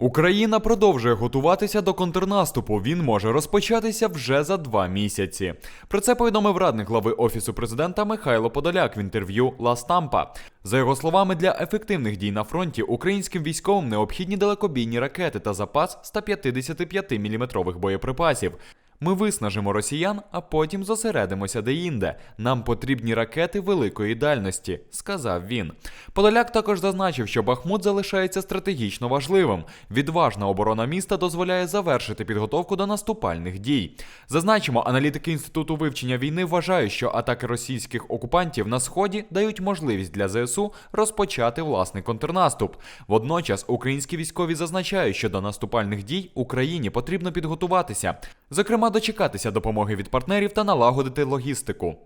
Україна продовжує готуватися до контрнаступу. Він може розпочатися вже за два місяці. Про це повідомив радник глави офісу президента Михайло Подоляк в інтерв'ю Ла Стампа. За його словами, для ефективних дій на фронті українським військовим необхідні далекобійні ракети та запас 155 мм боєприпасів. Ми виснажимо росіян, а потім зосередимося деінде. Нам потрібні ракети великої дальності, сказав він. Подоляк також зазначив, що Бахмут залишається стратегічно важливим. Відважна оборона міста дозволяє завершити підготовку до наступальних дій. Зазначимо, аналітики інституту вивчення війни вважають, що атаки російських окупантів на сході дають можливість для ЗСУ розпочати власний контрнаступ. Водночас українські військові зазначають, що до наступальних дій Україні потрібно підготуватися, зокрема, дочекатися допомоги від партнерів та налагодити логістику.